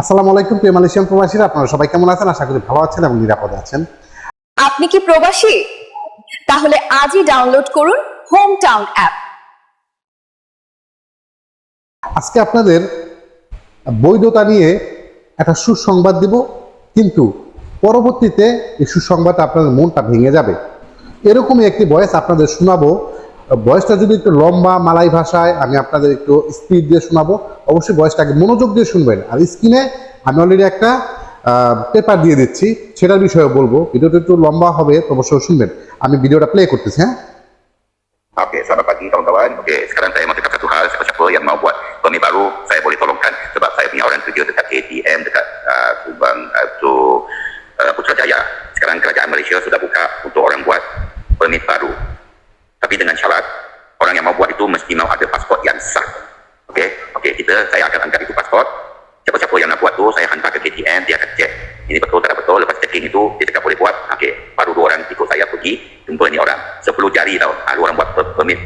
আসসালামু আলাইকুম প্রিয় মালয়েশিয়ান প্রবাসীরা। আপনারা সবাই কেমন আছেন? আশা করি ভালো আছেন এবং নিরাপদে আছেন। আপনি কি প্রবাসী? তাহলে আজই ডাউনলোড করুন হোম টাউন অ্যাপ আজকে আপনাদের বৈধতা নিয়ে একটা সুসংবাদ দিব কিন্তু পরবর্তীতে এই সুসংবাদটা আপনাদের মনটা ভেঙে যাবে। এরকমই একটি ভয়েস আপনাদের শোনাবো ভয়েসটা যদি একটু লম্বা মালাই ভাষায় আমি আপনাদের একটু স্পিড দিয়ে শোনাবো অবশ্যই ভয়েসটাকে মনোযোগ দিয়ে শুনবেন আর স্ক্রিনে আমি অলরেডি একটা পেপার দিয়ে দিচ্ছি সেটার বিষয়ে বলব ভিডিওটা একটু লম্বা হবে তো অবশ্যই শুনবেন আমি ভিডিওটা প্লে করতেছি হ্যাঁ Okey, selamat pagi kawan-kawan. Okey, sekarang saya mau cakap satu hal. Siapa-siapa yang mau buat permit baru, saya boleh tolongkan. Sebab saya punya orang kerja dekat KTM, dekat uh, Subang, uh, tu, uh, Putrajaya. Sekarang kerajaan Malaysia sudah buka untuk orang buat permit baru. Tapi dengan syarat, orang yang mau buat itu mesti mau ada pasport yang sah. Okey, okey kita, saya akan angkat itu pasport. Siapa-siapa yang nak buat tu, saya hantar ke KTM, dia akan cek. Ini betul tak betul. Lepas checking itu, dia cakap boleh buat. Okey, baru dua orang ikut saya pergi, jumpa ni orang. Sepuluh jari tau. Ha, dua orang buat per- permit.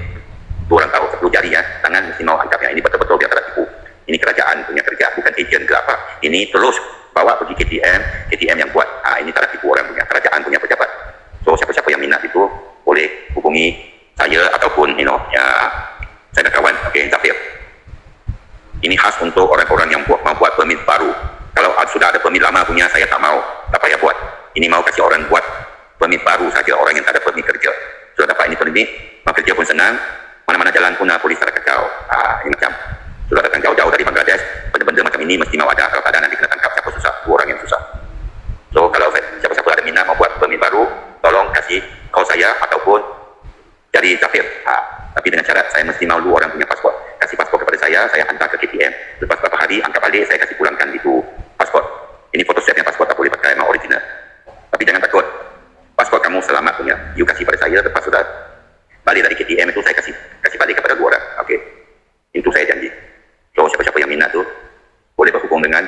Dua orang tahu, sepuluh jari ya. Tangan mesti mau angkat ini betul-betul dia tak tipu. Ini kerajaan punya kerja, bukan ejen ke apa. Ini terus bawa pergi KTM, KTM yang buat. Ha, ini tak tipu orang punya, kerajaan punya pejabat. So, siapa-siapa yang minat itu, boleh hubungi saya ataupun, you know, ya, saya ada kawan, okey, Zafir. Ini khas orang-orang yang buat, mau buat permit baru. Kalau sudah ada permit lama punya, saya tak mau. Tak payah buat. Ini mau kasih orang buat permit baru saja, orang yang tak ada permit kerja. Sudah dapat ini permit, mau kerja pun senang. Mana-mana jalan pun ah, polis tak akan kau. Ah, ini macam. Sudah datang jauh-jauh dari Bangladesh, benda-benda macam ini mesti mau ada. Kalau tak ada nanti kena tangkap siapa susah. Dua orang yang susah. So, kalau saya- siapa-siapa ada minat mau buat permit baru, tolong kasih kau saya ataupun dari Zafir. Ha, tapi dengan syarat saya mesti mahu dua orang punya pasport. Kasih pasport kepada saya, saya hantar ke KTM. Lepas beberapa hari, angkat balik, saya kasih pulangkan itu pasport. Ini photostat yang pasport tak boleh pakai, memang original. Tapi jangan takut. Pasport kamu selamat punya. You kasih pada saya, lepas sudah balik dari KTM itu saya kasih kasih balik kepada dua orang. Okey. Itu saya janji. So, siapa-siapa yang minat tu, boleh berhubung dengan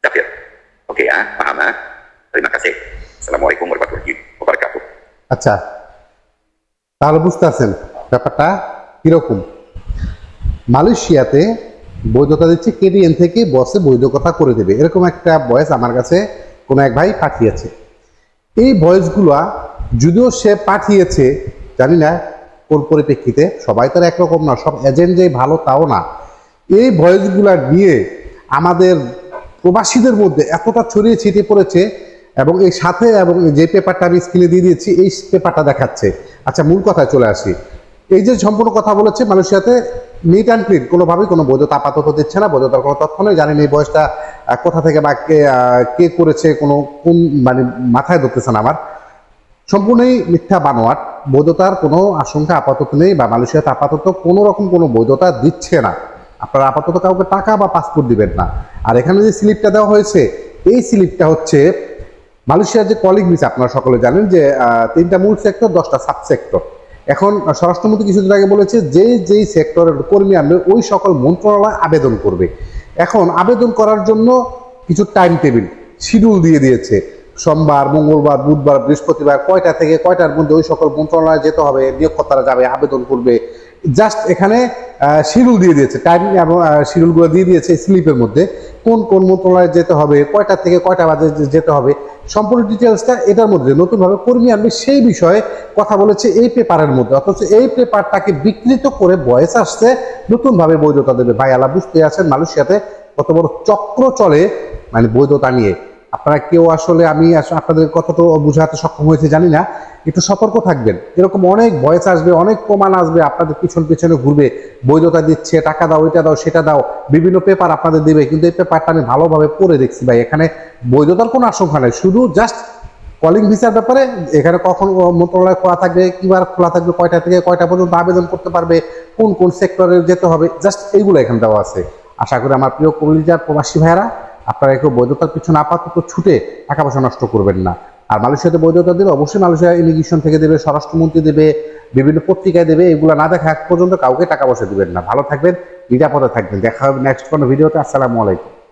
Zafir. Okey, ah, faham ah? Terima kasih. Assalamualaikum warahmatullahi wabarakatuh. আচ্ছা তাহলে বুঝতে আছেন ব্যাপারটা কিরকম মালয়েশিয়াতে বৈধতা দিচ্ছে কেডিএন থেকে বসে বৈধ কথা করে দেবে। এরকম একটা ভয়েস আমার কাছে কোনো এক ভাই পাঠিয়েছে। এই ভয়েসগুলা যদিও সে পাঠিয়েছে, জানি না কোন পরিপ্রেক্ষিতে, সবাই তার একরকম না, সব এজেন্ট যে ভালো তাও না। এই ভয়েসগুলা নিয়ে আমাদের প্রবাসীদের মধ্যে এতটা ছড়িয়ে ছিটিয়ে পড়েছে এবং এই সাথে এবং যে পেপারটা আমি স্ক্রিনে দিয়ে দিয়েছি, এই পেপারটা দেখাচ্ছে। আচ্ছা মূল কথায় চলে আসি। এই যে সম্পূর্ণ কথা বলেছে মালয়েশিয়াতে নিট অ্যান্ড ক্লিন কোনোভাবেই কোনো বৈধতা আপাতত দিচ্ছে না, বৈধতার কোনো তথ্য নেই জানেন এই বয়সটা কোথা থেকে বা কে কে করেছে, কোনো, কোন মানে মাথায় ধরতেছে না আমার। সম্পূর্ণই মিথ্যা বানোয়াট, বৈধতার কোনো আশঙ্কা আপাতত নেই বা মালয়েশিয়াতে আপাতত কোনো রকম কোনো বৈধতা দিচ্ছে না। আপনারা আপাতত কাউকে টাকা বা পাসপোর্ট দিবেন না। আর এখানে যে স্লিপটা দেওয়া হয়েছে, এই স্লিপটা হচ্ছে মালয়েশিয়ার যে কলিগ ভিসা আপনারা সকলে জানেন যে তিনটা মূল সেক্টর দশটা সাব সেক্টর এখন স্বরাষ্ট্রমন্ত্রী কিছুদিন আগে বলেছে যে যেই সেক্টরের কর্মী আনবে, ওই সকল মন্ত্রণালয় আবেদন করবে। এখন আবেদন করার জন্য কিছু টাইম টেবিল শিডিউল দিয়ে দিয়েছে। সোমবার, মঙ্গলবার, বুধবার, বৃহস্পতিবার, কয়টা থেকে কয়টার মধ্যে ওই সকল মন্ত্রণালয়ে যেতে হবে, নিয়োগকর্তারা যাবে, আবেদন করবে। জাস্ট এখানে শিডিউল দিয়ে দিয়েছে, টাইম এবং শিডিউলগুলো দিয়ে দিয়েছে স্লিপের মধ্যে, কোন কোন মন্ত্রণালয়ে যেতে হবে কয়টা থেকে কয়টা বাজে যেতে হবে, সম্পূর্ণ ডিটেলসটা এটার মধ্যে নতুনভাবে কর্মী আনবে, সেই বিষয়ে কথা বলেছে এই পেপারের মধ্যে, অথচ এই পেপারটাকে বিকৃত করে বয়স আসছে, নতুনভাবে বৈধতা দেবে। ভাই আলা বুঝতে আছেন, মালয়েশিয়াতে কত বড় চক্র চলে মানে বৈধতা নিয়ে। আপনারা কেউ আসলে আমি আপনাদের কতটা বুঝাতে সক্ষম হয়েছে, জানি না। একটু সতর্ক থাকবেন। এরকম অনেক ভয়েস আসবে, অনেক প্রমাণ আসবে, আপনাদের পিছন পিছনে ঘুরবে। বৈধতা দিচ্ছে, টাকা দাও, এটা দাও, সেটা দাও, বিভিন্ন পেপার আপনাদের দেবে। কিন্তু এই পেপারটা আমি ভালোভাবে পড়ে দেখছি ভাই, এখানে বৈধতার কোনো আশঙ্কা নেই। শুধু জাস্ট কলিং ভিসার ব্যাপারে, এখানে কখন মন্ত্রণালয় খোলা থাকবে, কিবার খোলা থাকবে, কয়টা থেকে কয়টা পর্যন্ত আবেদন করতে পারবে, কোন কোন সেক্টরে যেতে হবে জাস্ট এইগুলো এখানে দেওয়া আছে। আশা করি আমার প্রিয় কলিজার প্রবাসী ভাইয়েরা আপনারা কেউ বৈধতার পিছনে আপাতত ছুটে টাকা পয়সা নষ্ট করবেন না। আর মালয়েশিয়াতে বৈধতা দিলে অবশ্যই মালয়েশিয়া ইমিগ্রেশন থেকে দেবে, স্বরাষ্ট্রমন্ত্রী দেবে, বিভিন্ন পত্রিকায় দেবে, এগুলো না দেখা এক পর্যন্ত কাউকে টাকা পয়সা দেবেন না। ভালো থাকবেন, নিরাপদে থাকবেন। দেখা হবে নেক্সট কোনো ভিডিওতে আসসালামু আলাইকুম।